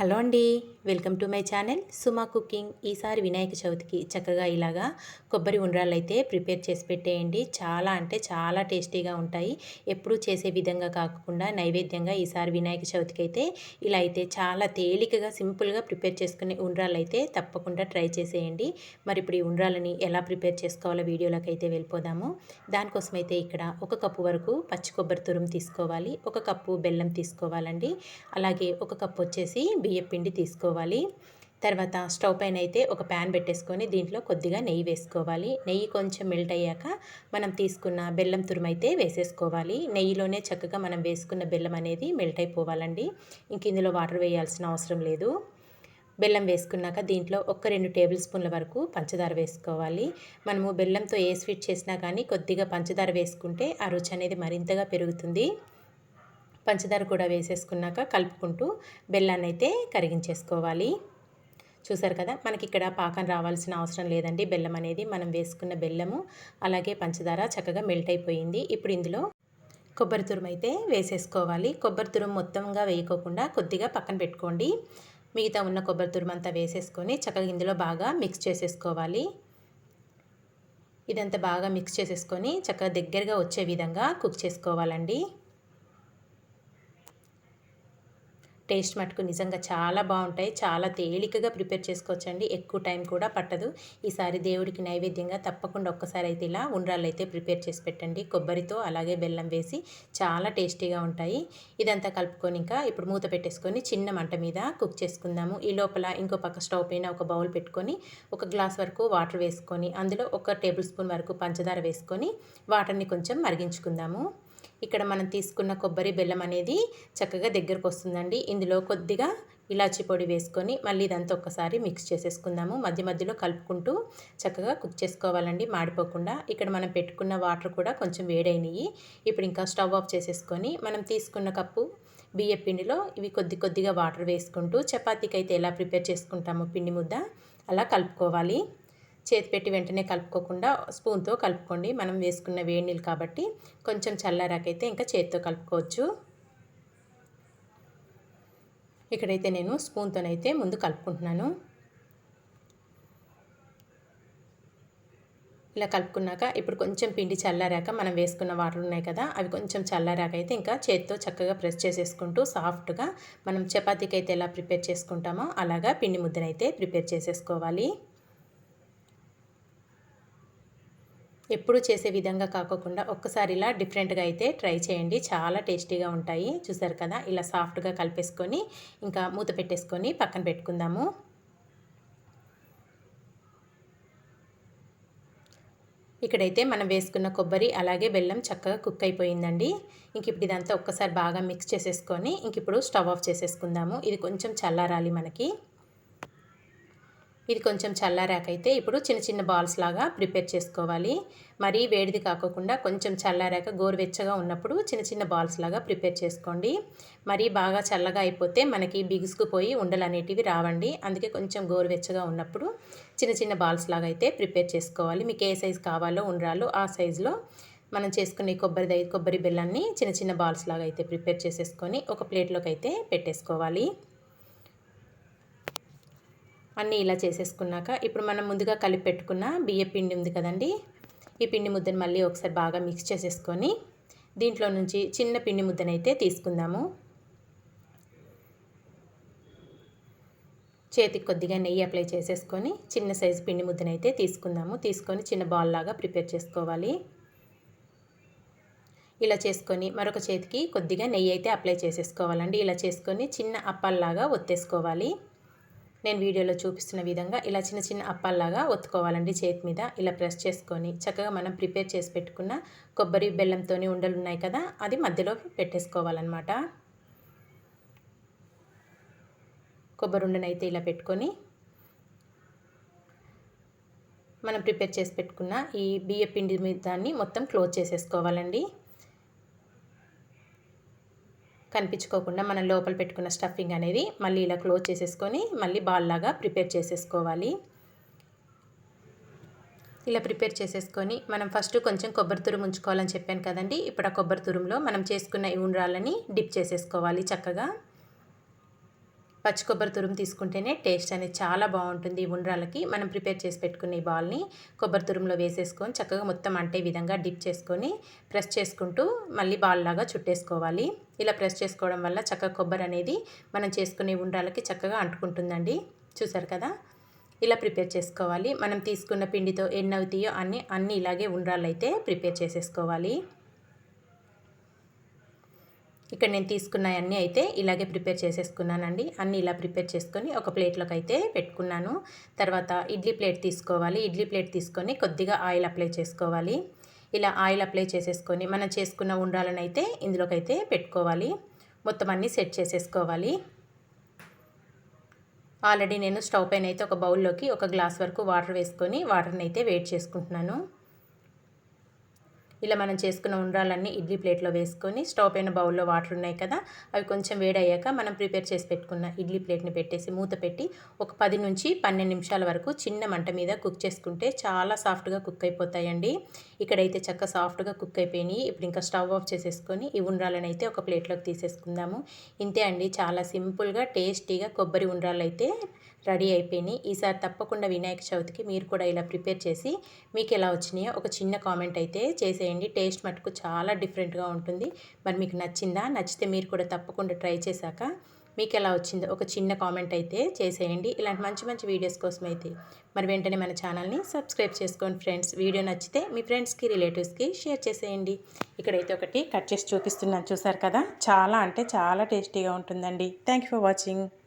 Hello అండి welcome to my channel Suma cooking. ఈసారి వినాయక చవితికి చక్కగా ఇలాగా కొబ్బరి ఉండ్రాలు అయితే ప్రిపేర్ చేసి పెట్టేయండి. చాలా అంటే చాలా టేస్టీగా ఉంటాయి. ఎప్పుడూ చేసే విధంగా కాకుండా నైవేద్యంగా ఈసారి వినాయక చవితికి అయితే ఇలా అయితే చాలా తేలికగా సింపుల్గా ప్రిపేర్ చేసుకునే ఉండ్రాలు అయితే తప్పకుండా ట్రై చేసేయండి. మరి ఇప్పుడు ఈ ఉండ్రాలని ఎలా ప్రిపేర్ చేసుకోవాలో వీడియోలోకి అయితే వెళ్ళిపోదాము. దానికోసం అయితే ఇక్కడ ఒక కప్పు వరకు పచ్చి కొబ్బరి తురుము తీసుకోవాలి ఒక కప్పు బెల్లం తీసుకోవాలండి. అలాగే ఒక కప్పు వచ్చేసి బియ్య పిండి తీసుకోవాలి. తర్వాత స్టవ్ పైన అయితే ఒక ప్యాన్ పెట్టేసుకొని దీంట్లో కొద్దిగా నెయ్యి వేసుకోవాలి. నెయ్యి కొంచెం మెల్ట్ అయ్యాక మనం తీసుకున్న బెల్లం తురుమైతే వేసేసుకోవాలి. నెయ్యిలోనే చక్కగా మనం వేసుకున్న బెల్లం అనేది మెల్ట్ అయిపోవాలండి. ఇంక ఇందులో వాటర్ వేయాల్సిన అవసరం లేదు. బెల్లం వేసుకున్నాక దీంట్లో ఒక్క రెండు టేబుల్ స్పూన్ల వరకు పంచదార వేసుకోవాలి. మనము బెల్లంతో ఏ స్వీట్ చేసినా కానీ కొద్దిగా పంచదార వేసుకుంటే ఆ రుచి అనేది మరింతగా పెరుగుతుంది. పంచదార కూడా వేసేసుకున్నాక కలుపుకుంటూ బెల్లాన్ని అయితే కరిగించేసుకోవాలి. చూసారు కదా మనకి ఇక్కడ పాకం రావాల్సిన అవసరం లేదండి. బెల్లం అనేది మనం వేసుకున్న బెల్లము అలాగే పంచదార చక్కగా మెల్ట్ అయిపోయింది. ఇప్పుడు ఇందులో కొబ్బరి తురుము అయితే వేసేసుకోవాలి. కొబ్బరి తురుము మొత్తంగా వేయకోకుండా కొద్దిగా పక్కన పెట్టుకోండి. మిగతా ఉన్న కొబ్బరి తురుము అంతా వేసేసుకొని చక్కగా ఇందులో బాగా మిక్స్ చేసేసుకోవాలి. ఇదంతా బాగా మిక్స్ చేసేసుకొని చక్కగా దగ్గరగా వచ్చే విధంగా కుక్ చేసుకోవాలండి. టేస్ట్ మటుకు నిజంగా చాలా బాగుంటాయి. చాలా తేలికగా ప్రిపేర్ చేసుకోవచ్చండి. ఎక్కువ టైం కూడా పట్టదు. ఈసారి దేవుడికి నైవేద్యంగా తప్పకుండా ఒక్కసారి అయితే ఇలా ఉండ్రాలు అయితే ప్రిపేర్ చేసి పెట్టండి. కొబ్బరితో అలాగే బెల్లం వేసి చాలా టేస్టీగా ఉంటాయి. ఇదంతా కలుపుకొని ఇంకా ఇప్పుడు మూత పెట్టేసుకొని చిన్న మంట మీద కుక్ చేసుకుందాము. ఈ లోపల ఇంకో పక్క స్టవ్ పైన ఒక బౌల్ పెట్టుకొని ఒక గ్లాస్ వరకు వాటర్ వేసుకొని అందులో ఒక టేబుల్ స్పూన్ వరకు పంచదార వేసుకొని వాటర్ని కొంచెం మరిగించుకుందాము. ఇక్కడ మనం తీసుకున్న కొబ్బరి బెల్లం అనేది చక్కగా దగ్గరకు వస్తుందండి. ఇందులో కొద్దిగా ఇలాచీ పొడి వేసుకొని మళ్ళీ ఇదంతా ఒక్కసారి మిక్స్ చేసేసుకుందాము. మధ్య మధ్యలో కలుపుకుంటూ చక్కగా కుక్ చేసుకోవాలండి మాడిపోకుండా. ఇక్కడ మనం పెట్టుకున్న వాటర్ కూడా కొంచెం వేడైనవి ఇప్పుడు ఇంకా స్టవ్ ఆఫ్ చేసేసుకొని మనం తీసుకున్న కప్పు బియ్య పిండిలో ఇవి కొద్ది కొద్దిగా వాటర్ వేసుకుంటూ చపాతీకి అయితే ఎలా ప్రిపేర్ చేసుకుంటామో పిండి ముద్ద అలా కలుపుకోవాలి. చేతి పెట్టి వెంటనే కలుపుకోకుండా స్పూన్తో కలుపుకోండి. మనం వేసుకున్న వేడి నీళ్ళు కాబట్టి కొంచెం చల్లారాకైతే ఇంకా చేతితో కలుపుకోవచ్చు. ఇక్కడైతే నేను స్పూన్తోనైతే ముందు కలుపుకుంటున్నాను. ఇలా కలుపుకున్నాక ఇప్పుడు కొంచెం పిండి చల్లారాక మనం వేసుకున్న వాటర్ ఉన్నాయి కదా అవి కొంచెం చల్లారాక అయితే ఇంకా చేతితో చక్కగా ప్రెస్ చేసేసుకుంటూ సాఫ్ట్గా మనం చపాతీకి అయితే ఎలా ప్రిపేర్ చేసుకుంటామో అలాగా పిండి ముద్దనైతే ప్రిపేర్ చేసేసుకోవాలి. ఎప్పుడు చేసే విధంగా కాకుండా ఒక్కసారి ఇలా డిఫరెంట్గా అయితే ట్రై చేయండి. చాలా టేస్టీగా ఉంటాయి. చూసారు కదా? ఇలా సాఫ్ట్గా కలిపేసుకొని ఇంకా మూత పెట్టేసుకొని పక్కన పెట్టుకుందాము. ఇక్కడైతే మనం వేసుకున్న కొబ్బరి అలాగే బెల్లం చక్కగా కుక్ అయిపోయిందండి. ఇంక ఇప్పుడు ఇదంతా ఒక్కసారి బాగా మిక్స్ చేసేసుకొని ఇంక ఇప్పుడు స్టవ్ ఆఫ్ చేసేసుకుందాము. ఇది కొంచెం చల్లారాలి మనకి. ఇది కొంచెం చల్లారాకైతే ఇప్పుడు చిన్న చిన్న బాల్స్ లాగా ప్రిపేర్ చేసుకోవాలి. మరీ వేడిది కాకోకుండా కొంచెం చల్లారాక గోరువెచ్చగా ఉన్నప్పుడు చిన్న చిన్న బాల్స్ లాగా ప్రిపేర్ చేసుకోండి. మరీ బాగా చల్లగా అయిపోతే మనకి బిగుసుకుపోయి ఉండలు అనేటివి రావండి. అందుకే కొంచెం గోరువెచ్చగా ఉన్నప్పుడు చిన్న చిన్న బాల్స్ లాగా అయితే ప్రిపేర్ చేసుకోవాలి. మీకు ఏ సైజు కావాలో ఉండరాలో ఆ సైజులో మనం చేసుకునే కొబ్బరి దై కొబ్బరి బెల్లాన్ని చిన్న చిన్న బాల్స్ లాగా అయితే ప్రిపేర్ చేసేసుకొని ఒక ప్లేట్లోకి అయితే పెట్టేసుకోవాలి. అన్నీ ఇలా చేసేసుకున్నాక ఇప్పుడు మనం ముందుగా కలిపి పెట్టుకున్న బియ్య పిండి ఉంది కదండి. ఈ పిండి ముద్దను మళ్ళీ ఒకసారి బాగా మిక్స్ చేసేసుకొని దీంట్లో నుంచి చిన్న పిండి ముద్దనైతే తీసుకుందాము. చేతికి కొద్దిగా నెయ్యి అప్లై చేసేసుకొని చిన్న సైజు పిండి ముద్దనైతే తీసుకుందాము. తీసుకొని చిన్న బాల్ లాగా ప్రిపేర్ చేసుకోవాలి. ఇలా చేసుకొని మరొక చేతికి కొద్దిగా నెయ్యి అయితే అప్లై చేసేసుకోవాలండి. ఇలా చేసుకొని చిన్న అప్పాల్లాగా ఒత్తేసుకోవాలి. నేను వీడియోలో చూపిస్తున్న విధంగా ఇలా చిన్న చిన్న అప్పాల్లాగా ఒత్తుకోవాలండి చేతి మీద. ఇలా ప్రెస్ చేసుకొని చక్కగా మనం ప్రిపేర్ చేసి పెట్టుకున్న కొబ్బరి బెల్లంతో ఉండలు ఉన్నాయి కదా అది మధ్యలో పెట్టేసుకోవాలన్నమాట. కొబ్బరి ఉండనైతే ఇలా పెట్టుకొని మనం ప్రిపేర్ చేసి పెట్టుకున్న ఈ బియ్య పిండి దాన్ని మొత్తం క్లోజ్ చేసేసుకోవాలండి. కనిపించుకోకుండా మనం లోపల పెట్టుకున్న స్టఫింగ్ అనేది మళ్ళీ ఇలా క్లోజ్ చేసేసుకొని మళ్ళీ బాల్ లాగా ప్రిపేర్ చేసేసుకోవాలి. ఇలా ప్రిపేర్ చేసేసుకొని మనం ఫస్ట్ కొంచెం కొబ్బరి తురుము ఉంచుకోవాలని చెప్పాను కదండి. ఇప్పుడు ఆ కొబ్బరి తురుములో మనం చేసుకున్న ఈ ఉండ్రాలని డిప్ చేసేసుకోవాలి చక్కగా. పచ్చి కొబ్బరి తురుము తీసుకుంటేనే టేస్ట్ అనేది చాలా బాగుంటుంది ఉండ్రాలకి మనం ప్రిపేర్ చేసి పెట్టుకున్న ఈ బాల్ని కొబ్బరి తురుములో వేసేసుకొని చక్కగా మొత్తం అంటే విధంగా డిప్ చేసుకొని ప్రెస్ చేసుకుంటూ మళ్ళీ బాల్ లాగా చుట్టేసుకోవాలి. ఇలా ప్రెస్ చేసుకోవడం వల్ల చక్కగా కొబ్బరి అనేది మనం చేసుకునే ఉండ్రాలకి చక్కగా అంటుకుంటుందండి. చూసారు కదా? ఇలా ప్రిపేర్ చేసుకోవాలి. మనం తీసుకున్న పిండితో ఎన్ని అవుతాయో అన్నీ అన్నీ ఇలాగే ఉండ్రాలైతే ప్రిపేర్ చేసేసుకోవాలి. ఇక్కడ నేను తీసుకున్న అన్నీ అయితే ఇలాగే ప్రిపేర్ చేసేసుకున్నానండి. అన్నీ ఇలా ప్రిపేర్ చేసుకొని ఒక ప్లేట్లోకి అయితే పెట్టుకున్నాను. తర్వాత ఇడ్లీ ప్లేట్ తీసుకోవాలి. ఇడ్లీ ప్లేట్ తీసుకొని కొద్దిగా ఆయిల్ అప్లై చేసుకోవాలి. ఇలా ఆయిల్ అప్లై చేసేసుకొని మనం చేసుకున్న ఉండాలని అయితే ఇందులోకి అయితే పెట్టుకోవాలి. మొత్తం అన్నీ సెట్ చేసేసుకోవాలి. ఆల్రెడీ నేను స్టవ్ పైన అయితే ఒక బౌల్లోకి ఒక గ్లాస్ వరకు వాటర్ వేసుకొని వాటర్ని అయితే వేడి చేసుకుంటున్నాను. ఇలా మనం చేసుకున్న ఉండ్రాలన్నీ ఇడ్లీ ప్లేట్లో వేసుకొని స్టవ్ పైన బౌల్లో వాటర్ ఉన్నాయి కదా అవి కొంచెం వేడయ్యాక మనం ప్రిపేర్ చేసి పెట్టుకున్న ఇడ్లీ ప్లేట్ని పెట్టేసి మూత పెట్టి ఒక పది నుంచి పన్నెండు నిమిషాల వరకు చిన్న మంట మీద కుక్ చేసుకుంటే చాలా సాఫ్ట్గా కుక్ అయిపోతాయండి. ఇక్కడైతే చక్క సాఫ్ట్గా కుక్ అయిపోయినాయి. ఇప్పుడు ఇంకా స్టవ్ ఆఫ్ చేసేసుకొని ఈ ఉండ్రాలను అయితే ఒక ప్లేట్లోకి తీసేసుకుందాము. ఇంతే అండి. చాలా సింపుల్గా టేస్టీగా కొబ్బరి ఉండ్రాలు అయితే రెడీ అయిపోయినాయి. ఈసారి తప్పకుండా వినాయక చవితికి మీరు కూడా ఇలా ప్రిపేర్ చేసి మీకు ఎలా వచ్చినాయో ఒక చిన్న కామెంట్ అయితే చేసేయండి. టేస్ట్ మటుకు చాలా డిఫరెంట్గా ఉంటుంది. మరి మీకు నచ్చిందా? నచ్చితే మీరు కూడా తప్పకుండా ట్రై చేశాక మీకు ఎలా వచ్చిందో ఒక చిన్న కామెంట్ అయితే చేసేయండి. ఇలాంటి మంచి మంచి వీడియోస్ కోసం అయితే మరి వెంటనే మన ఛానల్ని సబ్స్క్రైబ్ చేసుకోండి ఫ్రెండ్స్. వీడియో నచ్చితే మీ ఫ్రెండ్స్కి రిలేటివ్స్కి షేర్ చేసేయండి. ఇక్కడైతే ఒకటి కట్ చేసి చూపిస్తున్నాను. చూసారు కదా? చాలా అంటే చాలా టేస్టీగా ఉంటుందండి. Thank for watching.